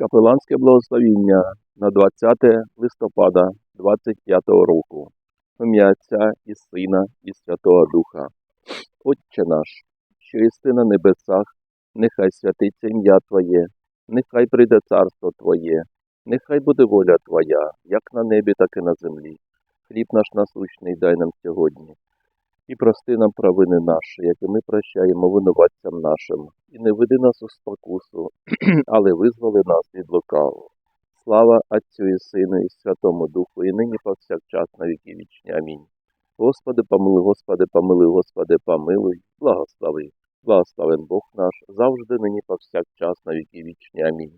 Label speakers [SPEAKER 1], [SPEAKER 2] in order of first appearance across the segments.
[SPEAKER 1] Капеланське благословіння на 20 листопада 25 року. Ім'я Отця і Сина, і Святого Духа. Отче наш, що єси на небесах, нехай святиться ім'я Твоє, нехай прийде царство Твоє, нехай буде воля Твоя, як на небі, так і на землі. Хліб наш насущний дай нам сьогодні. І прости нам провини наші, як і ми прощаємо винуватцям нашим, і не веди нас у спокусу, але визволи нас від лукавого. Слава Отцю і Сину, і Святому Духу, і нині повсякчас на віки вічні. Амінь. Господи, помилуй, Господи, помилуй, Господи, помилуй, благослови. Благословен Бог наш, завжди нині повсякчас на віки вічні. Амінь.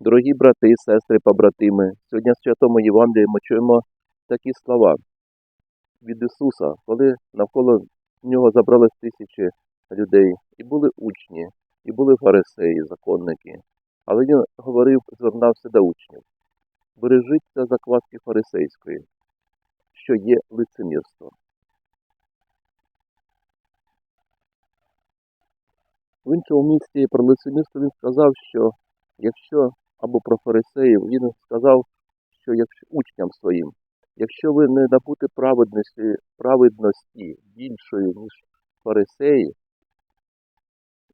[SPEAKER 1] Дорогі брати, сестри, побратими, сьогодні в Святому Євангелії ми чуємо такі слова від Ісуса, коли навколо нього забрались тисячі людей, і були учні, і були фарисеї, законники. Але він говорив, звертався до учнів. Бережіться закваски фарисейської, що є лицемірство. В іншому місці про лицемірство він сказав, що якщо або про фарисеїв, він сказав, що якщо учням своїм, якщо ви не набути праведності, праведності більшої, ніж фарисеї,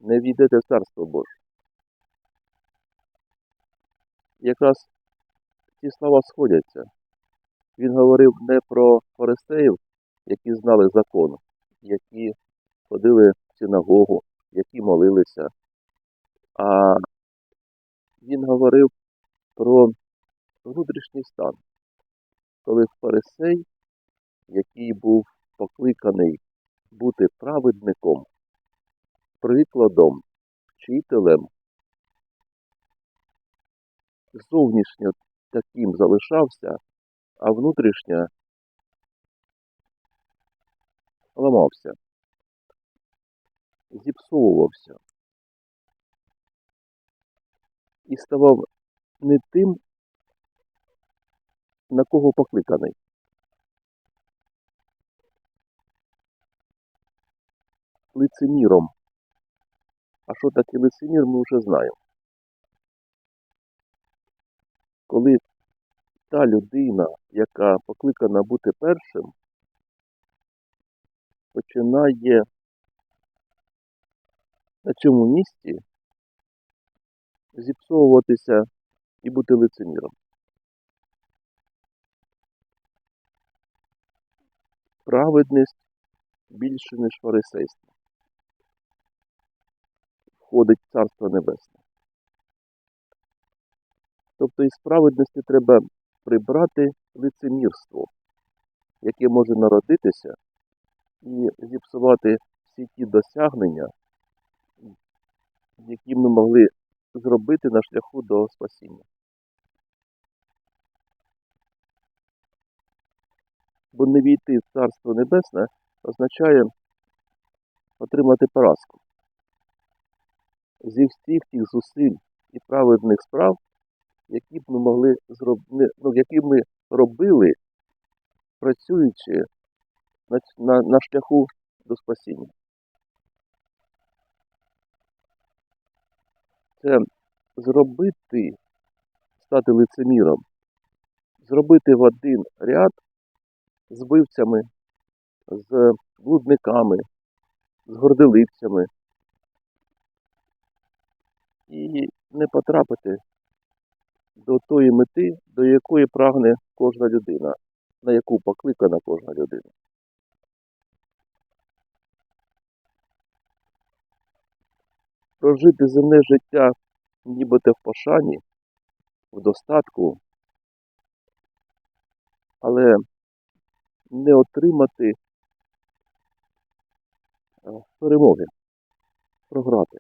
[SPEAKER 1] не війдете в Царство Боже. Якраз ці слова сходяться. Він говорив не про фарисеїв, які знали закон, які ходили в синагогу, які молилися, а він говорив про внутрішній стан, коли фарисей, який був покликаний бути праведником, прикладом, вчителем, зовнішньо таким залишався, а внутрішньо ламався, зіпсовувався. І ставав не тим, на кого покликаний. Лицеміром. А що таке лицемір, ми вже знаємо. Коли та людина, яка покликана бути першим, починає на цьому місці зіпсовуватися і бути лицеміром. Праведність більше, ніж фарисейство. Входить в Царство Небесне. Тобто із праведності треба прибрати лицемірство, яке може народитися і зіпсувати всі ті досягнення, які ми могли зробити на шляху до спасіння. Бо не війти в Царство Небесне означає отримати поразку. Зі всіх тих зусиль і праведних справ, які б ми могли зробити, ну, які ми робили, працюючи на, на, на шляху до спасіння. Це зробити, стати лицеміром, зробити в один ряд з вбивцями, з блудниками, з горделивцями і не потрапити до тої мети, до якої прагне кожна людина, на яку покликана кожна людина. Прожити земне життя нібито в пошані, в достатку, але не отримати е, перемоги, програти.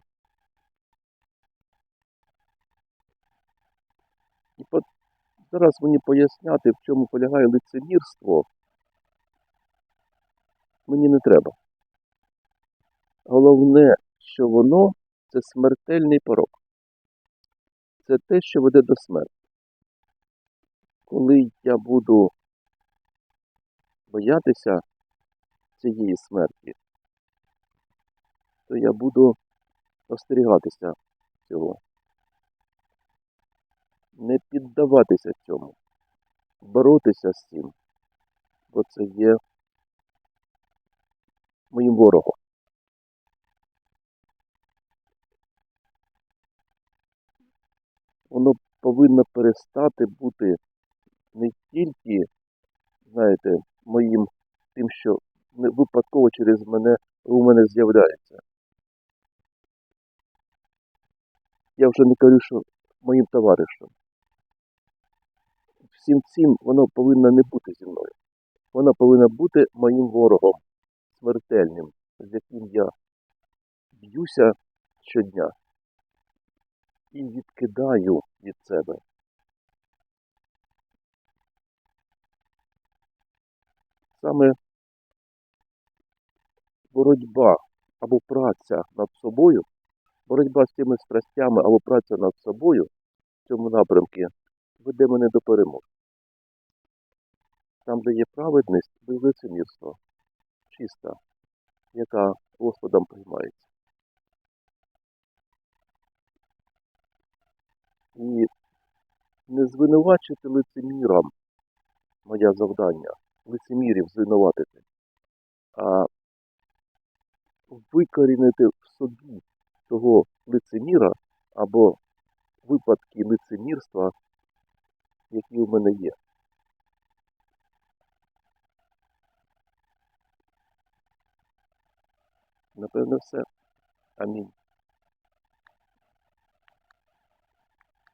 [SPEAKER 1] І по... зараз мені поясняти, в чому полягає лицемірство, мені не треба. Головне, що воно це смертельний порок. Це те, що веде до смерті. Коли я буду боятися цієї смерті, то я буду остерігатися цього. не піддаватися цьому, боротися з цим, бо це є моїм ворогом. Воно повинно перестати бути не тільки, знаєте, моїм тим, що випадково через мене у мене з'являється. Я вже не кажу, що моїм товаришем. Всім цим воно повинно не бути зі мною. Воно повинно бути моїм ворогом, смертельним, з яким я б'юся щодня і відкидаю від себе. Саме боротьба або праця над собою, боротьба з цими страстями або праця над собою в цьому напрямку веде мене до перемоги. Там, де є праведність, де лицемірство, чиста, яка Господом приймається. І не звинувачити лицемірам моє завдання, лицемірів звинуватити, а викорінити в собі того лицеміра або випадки лицемірства, які у мене є. Напевно, все. Амінь.